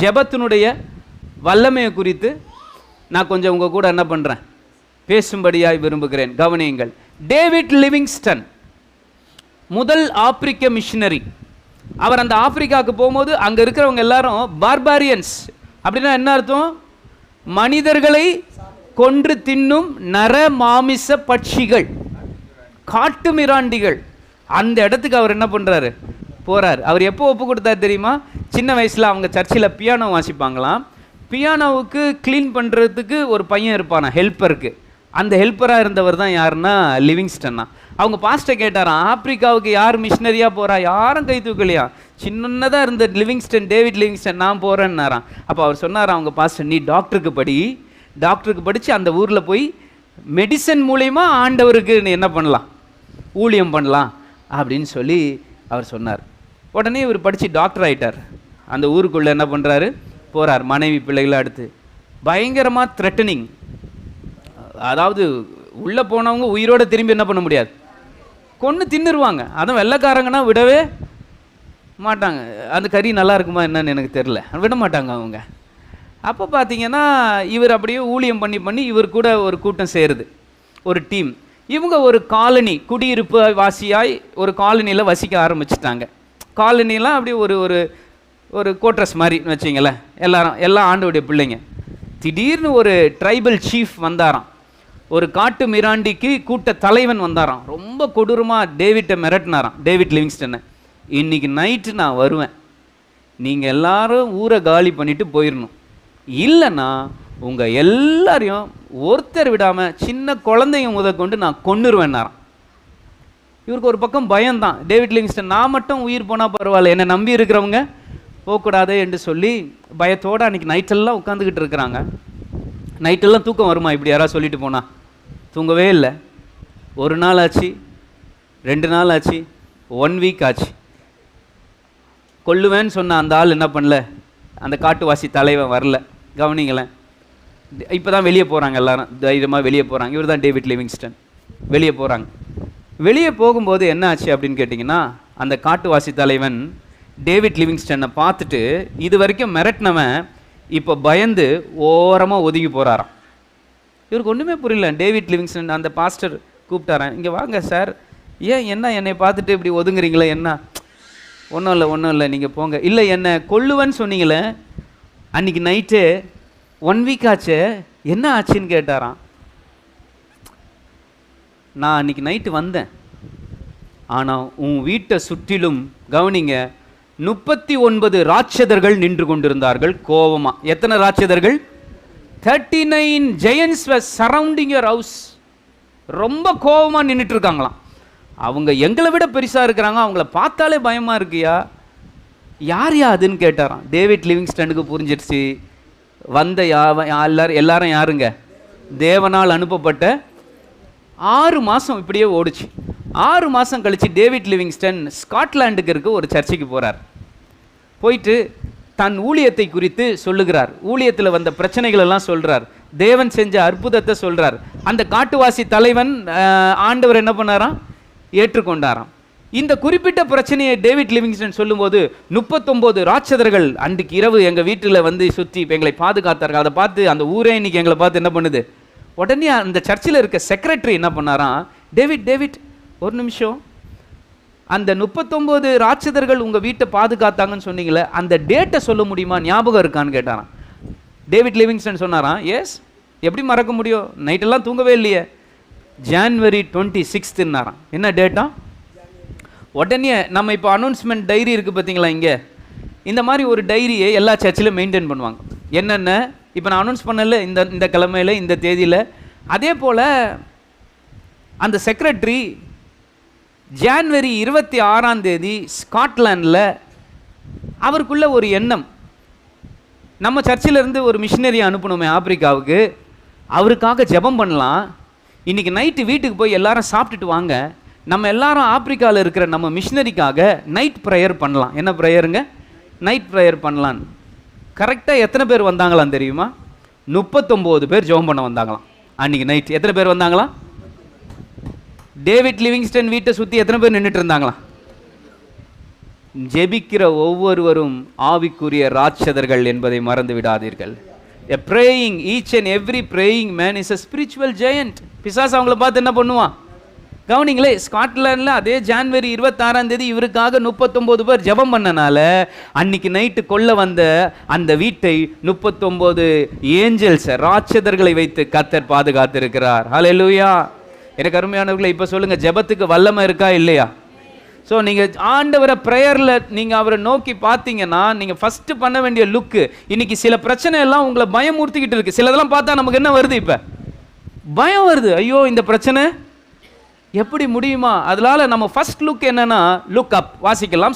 ஜெபத்தினுடைய வல்லமையை குறித்து நான் கொஞ்சம் உங்கள் கூட என்ன பண்ணுறேன் பேசும்படியாய் விரும்புகிறேன். கவனியுங்கள். டேவிட் லிவிங்ஸ்டன் முதல் ஆப்பிரிக்க மிஷினரி. அவர் அந்த ஆப்பிரிக்காவுக்கு போகும்போது அங்கே இருக்கிறவங்க எல்லாரும் பார்பாரியன்ஸ். அப்படின்னா என்ன அர்த்தம்? மனிதர்களை கொன்று தின்னும் நர மாமிச பட்சிகள் காட்டு மிராண்டிகள். அந்த இடத்துக்கு அவர் என்ன பண்ணுறாரு போகிறார் அவர் எப்போ ஒப்பு கொடுத்தார் தெரியுமா? சின்ன வயசில் அவங்க சர்ச்சில் பியானோ வாசிப்பாங்களாம். பியானோவுக்கு க்ளீன் பண்ணுறதுக்கு ஒரு பையன் இருப்பானா? ஹெல்ப்பருக்கு அந்த ஹெல்ப்பராக இருந்தவர் தான் யாருன்னா? லிவிங்ஸ்டன்னா அவங்க பாஸ்ட்டை கேட்டாராம் ஆப்பிரிக்காவுக்கு யார் மிஷினரியாக போகிறா யாரும் கை தூக்கலையா? சின்னதாக இருந்த லிவிங்ஸ்டன் டேவிட் லிவிங்ஸ்டன் நான் போகிறேன்னாராம் அப்போ அவர் சொன்னார் அவங்க பாஸ்டர் நீ டாக்டருக்கு படி. டாக்டருக்கு படித்து அந்த ஊரில் போய் மெடிசன் மூலயமா ஆண்டவருக்கு நீ என்ன பண்ணலாம்? ஊழியம் பண்ணலாம். அப்படின்னு சொல்லி அவர் சொன்னார். உடனே இவர் படித்து டாக்டர் ஆகிட்டார் அந்த ஊருக்குள்ளே என்ன பண்ணுறாரு போகிறார் மனைவி பிள்ளைகளை அடுத்து. பயங்கரமாக த்ரெட்டனிங் அதாவது உள்ளே போனவங்க உயிரோட திரும்பி என்ன பண்ண முடியாது. கொன்று தின்னுருவாங்க. அதுவும் வெள்ளைக்காரங்கன்னா விடவே மாட்டாங்க. அந்த கறி நல்லா இருக்குமா என்னன்னு எனக்கு தெரில விட மாட்டாங்க அவங்க. அப்போ பார்த்தீங்கன்னா இவர் அப்படியே ஊழியம் பண்ணி பண்ணி இவர் கூட ஒரு கூட்டம் சேருது. ஒரு டீம் இவங்க ஒரு காலனி குடியிருப்பு வாசியாய் ஒரு காலனியில் வசிக்க ஆரம்பிச்சிட்டாங்க. காலனிலாம் அப்படியே ஒரு ஒரு ஒரு கோட்ரஸ் மாதிரி வச்சிங்களேன். எல்லாரும் எல்லா ஆண்டோடைய பிள்ளைங்க. திடீர்னு ஒரு ட்ரைபல் சீஃப் வந்தாராம். ஒரு காட்டு மிராண்டிக்கு கூட்ட தலைவன் வந்தாராம். ரொம்ப கொடூரமாக டேவிட்டை மிரட்டினாராம் டேவிட் லிவிங்ஸ்டனை. இன்னைக்கு நைட்டு நான் வருவேன். நீங்கள் எல்லாரும் ஊரை காலி பண்ணிவிட்டு போயிடணும் இல்லைன்னா உங்கள் எல்லாரையும் ஒருத்தர் விடாமல் சின்ன குழந்தைங்க முதற்கொண்டு நான் கொண்டுருவேன்னாராம் இவருக்கு ஒரு பக்கம் பயம்தான். டேவிட் லிங்ஸ்டன் நான் மட்டும் உயிர் போனால் பரவாயில்ல. என்னை நம்பி இருக்கிறவங்க போகக்கூடாது என்று சொல்லி பயத்தோடு அன்றைக்கி நைட்டெல்லாம் உட்காந்துக்கிட்டு இருக்கிறாங்க. நைட்டெல்லாம் தூக்கம் வருமா? இப்படி யாராவது சொல்லிட்டு போனால் தூங்கவே இல்லை. ஒரு நாள் ஆச்சு ரெண்டு நாள் ஆச்சு ஒன் வீக் ஆச்சு. கொல்லுவேன்னு சொன்ன அந்த ஆள் என்ன பண்ணல? அந்த காட்டுவாசி தலைவன் வரல. கவனிங்களேன். இப்போ தான் வெளியே போகிறாங்க எல்லாரும். தைரியமாக வெளியே போகிறாங்க இவர் தான் டேவிட் லிவிங்ஸ்டன் வெளியே போகிறாங்க வெளியே போகும்போது என்ன ஆச்சு அப்படின்னு கேட்டிங்கன்னா அந்த காட்டுவாசி தலைவன் டேவிட் லிவிங்ஸ்டனை பார்த்துட்டு இது வரைக்கும் மிரட்டினவன் இப்போ பயந்து ஓரமாக ஒதுங்கி போகிறாராம் இவருக்கு ஒன்றுமே புரியல. டேவிட் லிவிங்ஸ்டன் அந்த பாஸ்டர் கூப்பிட்டாரன் இங்கே வாங்க சார். ஏன் என்ன என்னை பார்த்துட்டு இப்படி ஒதுங்குறீங்களே என்ன? ஒன்றும் இல்லை ஒன்றும் இல்லை நீங்கள் போங்க. இல்லை என்னை கொல்லுவேன்னு சொன்னீங்களே அன்றைக்கி நைட்டு ஒன் வீக் ஆச்சு என்ன ஆச்சுன்னு கேட்டாராம். நான் அன்றைக்கி நைட்டு வந்தேன். ஆனால் உன் வீட்டை சுற்றிலும் கவனிங்க முப்பத்தி ஒன்பது ராட்சதர்கள் நின்று கொண்டிருந்தார்கள் கோவமா எத்தனை ராட்சதர்கள்? Thirty nine giants surrounding your house ரொம்ப கோவமாக நின்றுட்டு இருக்காங்களாம். அவங்க எங்களை விட பெருசாக இருக்கிறாங்க. அவங்கள பார்த்தாலே பயமாக இருக்கியா? யார் யா அதுன்னு கேட்டாராம். டேவிட் லிவிங்ஸ்டனுக்கு புரிஞ்சிருச்சு. வந்த யா எல்லாரும் எல்லாரும் யாருங்க? தேவனால் அனுப்பப்பட்ட ஆறு மாதம் இப்படியே ஓடுச்சு. ஆறு மாதம் கழித்து டேவிட் லிவிங்ஸ்டன் ஸ்காட்லாண்டுக்கு இருக்க ஒரு சர்ச்சுக்கு போகிறார் போயிட்டு தன் ஊழியத்தை குறித்து சொல்லுகிறார். ஊழியத்தில் வந்த பிரச்சனைகளெல்லாம் சொல்கிறார் தேவன் செஞ்ச அற்புதத்தை சொல்கிறார் அந்த காட்டுவாசி தலைவன் ஆண்டவர் என்ன பண்ணாராம்? ஏற்றுக்கொண்டாராம். இந்த குறிப்பிட்ட பிரச்சனையை டேவிட் லிவிங்ஸ்டன் சொல்லும்போது முப்பத்தொம்போது ராட்சதர்கள் அன்றைக்கு இரவு எங்கள் வீட்டில் வந்து சுற்றி எங்களை பாதுகாத்தார்கள். அதை பார்த்து அந்த ஊரே இன்னைக்கு எங்களை பார்த்து என்ன பண்ணுது? உடனே அந்த சர்ச்சில் இருக்க செக்ரட்டரி என்ன பண்ணாராம்? டேவிட் டேவிட் ஒரு நிமிஷம். அந்த முப்பத்தொம்போது ராட்சதர்கள் உங்கள் வீட்டை பாதுகாத்தாங்கன்னு சொன்னீங்களே அந்த டேட்டை சொல்ல முடியுமா? ஞாபகம் இருக்கான்னு கேட்டாரான் டேவிட் லிவிங்ஸ்டன் சொன்னாராம். எஸ் எப்படி மறக்க முடியும்? நைட்டெல்லாம் தூங்கவே இல்லையே. ஜான்வரி டுவெண்ட்டி சிக்ஸ்த்துன்னாராம் என்ன டேட்டா உடனே நம்ம இப்போ அனௌன்ஸ்மெண்ட் டைரி இருக்குது பார்த்தீங்களா இங்கே? இந்த மாதிரி ஒரு டைரியை எல்லா சர்ச்சிலும் மெயின்டைன் பண்ணுவாங்க. என்னென்ன? இப்போ நான் அனௌன்ஸ் பண்ணல இந்த இந்த கிழமையில் இந்த தேதியில். அதே போல் அந்த செக்ரட்டரி ஜான்வரி இருபத்தி ஆறாம் தேதி ஸ்காட்லாண்டில் அவருக்குள்ள ஒரு எண்ணம். நம்ம சர்ச்சிலேருந்து ஒரு மிஷினரி அனுப்பணுமே ஆப்பிரிக்காவுக்கு. அவருக்காக ஜெபம் பண்ணலாம். இன்றைக்கி நைட்டு வீட்டுக்கு போய் எல்லாரும் சாப்பிட்டுட்டு வாங்க. நம்ம எல்லாரும் ஆப்பிரிக்காவில் இருக்கிற நம்ம மிஷினரிக்காக நைட் ப்ரேயர் பண்ணலாம். என்ன ப்ரேயருங்க நைட் ப்ரேயர் பண்ணலான்னு. கரெக்டாக எத்தனை பேர் வந்தாங்களாம் தெரியுமா? முப்பத்தொம்போது பேர் ஜெபம் பண்ண வந்தாங்களாம். அன்னைக்கு நைட் எத்தனை பேர் வந்தாங்களாம்? டேவிட் லிவிங்ஸ்டன் வீட்டை சுற்றி எத்தனை பேர் நின்றுட்டு இருந்தாங்களாம்? ஜெபிக்கிற ஒவ்வொருவரும் ஆவிக்குரிய ராட்சதர்கள் என்பதை மறந்து விடாதீர்கள். A praying each and every praying man is a spiritual giant பிசாஸ் அவங்கள பார்த்து என்ன பண்ணுவான்? கவனிங்களே ஸ்காட்லாண்டில் அதே ஜான்வரி இருபத்தாறாம் தேதி இவருக்காக முப்பத்தொம்போது பேர் ஜெபம் பண்ணனால அன்னைக்கு நைட்டு கொல்ல வந்த அந்த வீட்டை முப்பத்தொம்போது ஏஞ்சல்ஸ் ராட்சதர்களை வைத்து கத்தர் பாதுகாத்திருக்கிறார். ஹalleluya எனக்கு அருமையானவர்களை இப்போ சொல்லுங்கள் ஜெபத்துக்கு வல்லமை இருக்கா இல்லையா? ஸோ நீங்கள் ஆண்டவரை ப்ரேயரில் நீங்கள் அவரை நோக்கி பார்த்தீங்கன்னா நீங்கள் ஃபஸ்ட்டு பண்ண வேண்டிய லுக்கு இன்னைக்கு சில பிரச்சனை எல்லாம் உங்களை பயமுறுத்திக்கிட்டு இருக்கு. சிலதெல்லாம் பார்த்தா நமக்கு என்ன வருது இப்போ? பயம் வருது. ஐயோ இந்த பிரச்சனை எப்படி முடியுமா? அதனால நம்ம ஃபர்ஸ்ட் லுக் என்னன்னா லுக் அப் வாசிக்கலாம்.